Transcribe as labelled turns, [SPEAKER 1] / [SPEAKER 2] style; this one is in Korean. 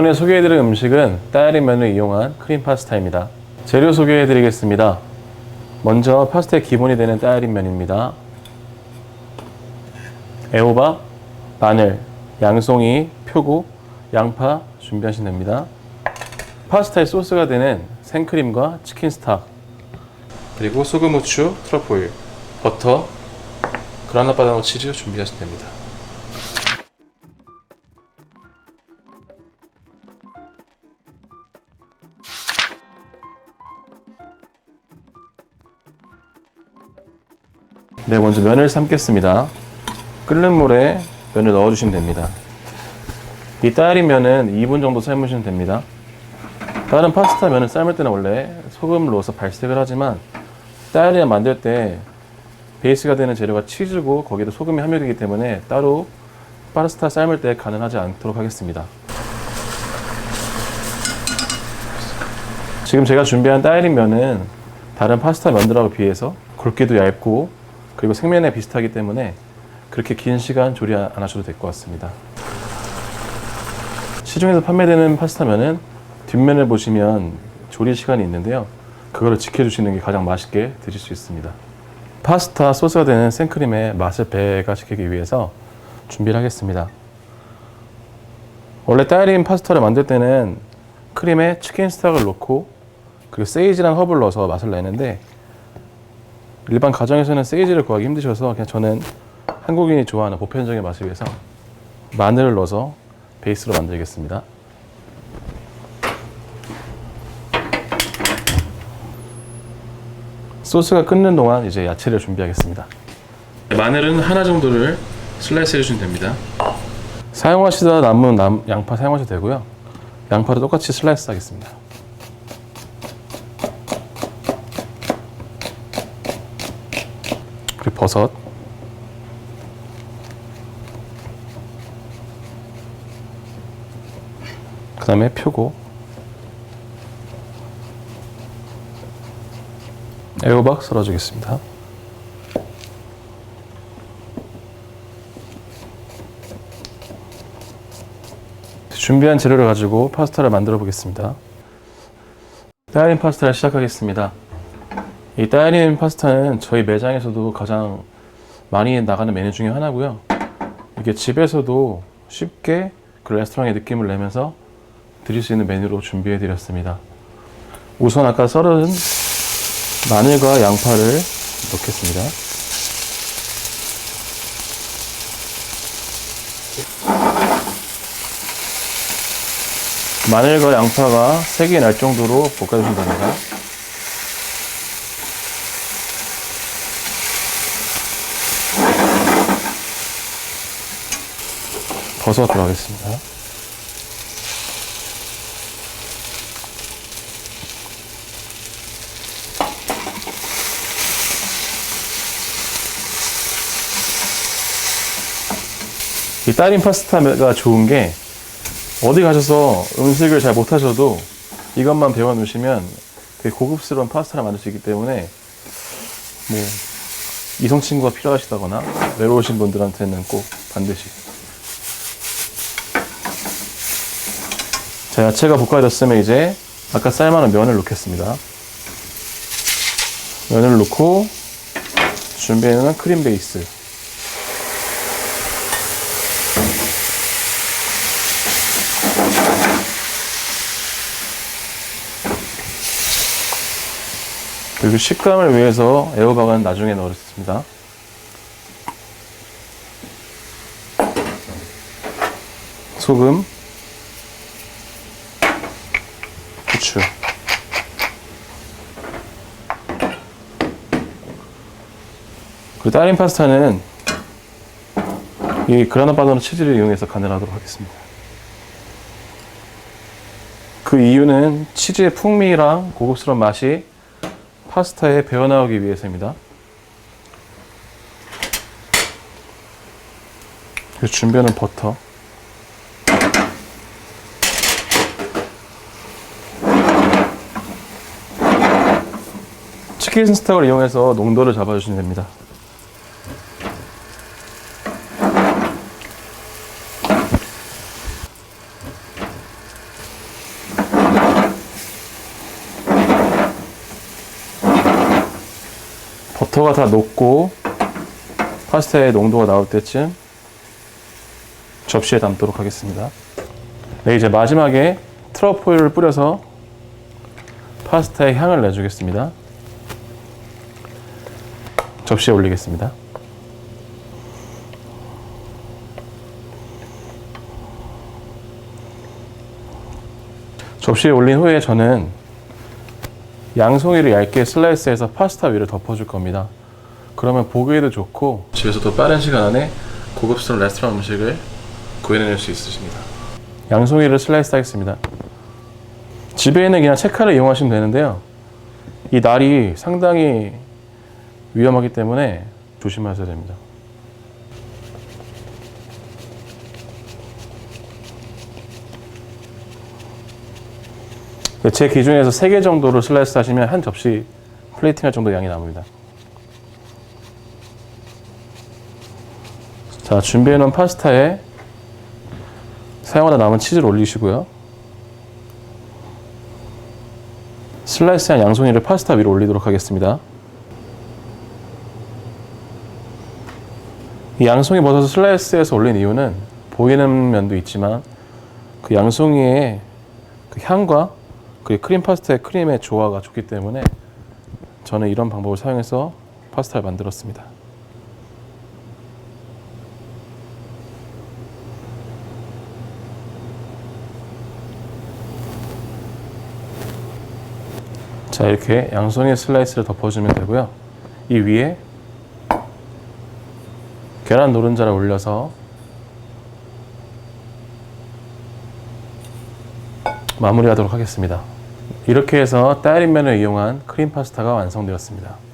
[SPEAKER 1] 이번에 소개해드릴 음식은 따야리 면을 이용한 크림 파스타입니다. 재료 소개해드리겠습니다. 먼저 파스타의 기본이 되는 따야리 면입니다. 애호박, 마늘, 양송이, 표고, 양파 준비하시면 됩니다. 파스타의 소스가 되는 생크림과 치킨 스탁, 그리고 소금, 후추, 트러플 버터, 그라나 바다노 치즈 준비하시면 됩니다. 네, 먼저 면을 삶겠습니다. 끓는 물에 면을 넣어주시면 됩니다. 이 따야리 면은 2분 정도 삶으시면 됩니다. 다른 파스타 면을 삶을 때는 원래 소금을 넣어서 발색을 하지만 따야리 만들 때 베이스가 되는 재료가 치즈고 거기에도 소금이 함유되기 때문에 따로 파스타 삶을 때 가능하지 않도록 하겠습니다. 지금 제가 준비한 따야리 면은 다른 파스타 면들하고 비해서 굵기도 얇고 그리고 생면에 비슷하기 때문에 그렇게 긴 시간 조리 안 하셔도 될 것 같습니다. 시중에서 판매되는 파스타면은 뒷면을 보시면 조리 시간이 있는데요. 그거를 지켜주시는 게 가장 맛있게 드실 수 있습니다. 파스타 소스가 되는 생크림의 맛을 배가시키기 위해서 준비를 하겠습니다. 원래 따야린 파스타를 만들 때는 크림에 치킨 스탁을 넣고 그리고 세이지랑 허브를 넣어서 맛을 내는데 일반 가정에서는 세이지를 구하기 힘드셔서 그냥 저는 한국인이 좋아하는 보편적인 맛을 위해서 마늘을 넣어서 베이스로 만들겠습니다. 소스가 끓는 동안 이제 야채를 준비하겠습니다. 마늘은 하나 정도를 슬라이스 해주시면 됩니다. 사용하시다 남은 남- 양파 사용하셔도 되고요. 양파도 똑같이 슬라이스 하겠습니다. 그리고 버섯. 그 다음에 표고. 애호박 썰어주겠습니다. 준비한 재료를 가지고 파스타를 만들어 보겠습니다. 따야린 파스타를 시작하겠습니다. 이 따야린 파스타는 저희 매장에서도 가장 많이 나가는 메뉴 중에 하나고요. 이게 집에서도 쉽게 그 레스토랑의 느낌을 내면서 드릴 수 있는 메뉴로 준비해 드렸습니다. 우선 아까 썰은 마늘과 양파를 넣겠습니다. 마늘과 양파가 색이 날 정도로 볶아주시면 됩니다. 버섯 들어가겠습니다. 이 따린 파스타가 좋은 게 어디 가셔서 음식을 잘 못하셔도 이것만 배워 놓으시면 되게 고급스러운 파스타를 만들 수 있기 때문에 뭐 이성 친구가 필요하시다거나 외로우신 분들한테는 꼭 반드시 자 야채가 볶아졌으면 이제 아까 삶아놓은 면을 넣겠습니다. 면을 넣고 준비해놓은 크림 베이스. 그리고 식감을 위해서 애호박은 나중에 넣었습니다. 소금, 후추. 그 따린 파스타는 이 그라나 바다노 치즈를 이용해서 간을 하도록 하겠습니다. 그 이유는 치즈의 풍미랑 고급스러운 맛이 파스타에 배어나오기 위해서입니다. 그리고 준비하는 버터. 치킨 스탁을 이용해서 농도를 잡아주시면 됩니다. 버터가 다 녹고 파스타의 농도가 나올 때쯤 접시에 담도록 하겠습니다. 네, 이제 마지막에 트러플을 뿌려서 파스타에 향을 내주겠습니다. 접시에 올리겠습니다. 접시에 올린 후에 저는 양송이를 얇게 슬라이스해서 파스타 위를 덮어줄 겁니다. 그러면 보기에도 좋고 집에서도 빠른 시간 안에 고급스러운 레스토랑 음식을 구해낼 수 있으십니다. 양송이를 슬라이스 하겠습니다. 집에는 그냥 채칼을 이용하시면 되는데요. 이 날이 상당히 위험하기 때문에 조심하셔야 됩니다. 제 기준에서 3개 정도로 슬라이스 하시면 한 접시 플레이팅 할 정도 양이 남습니다. 자, 준비해 놓은 파스타에 사용하다 남은 치즈를 올리시고요. 슬라이스한 양송이를 파스타 위로 올리도록 하겠습니다. 이 양송이 버섯을 슬라이스해서 올린 이유는 보이는 면도 있지만 그 양송이의 그 향과 그 크림 파스타의 크림의 조화가 좋기 때문에 저는 이런 방법을 사용해서 파스타를 만들었습니다. 자 이렇게 양송이 슬라이스를 덮어주면 되고요. 이 위에 계란 노른자를 올려서 마무리하도록 하겠습니다. 이렇게 해서 따야린면을 이용한 크림 파스타가 완성되었습니다.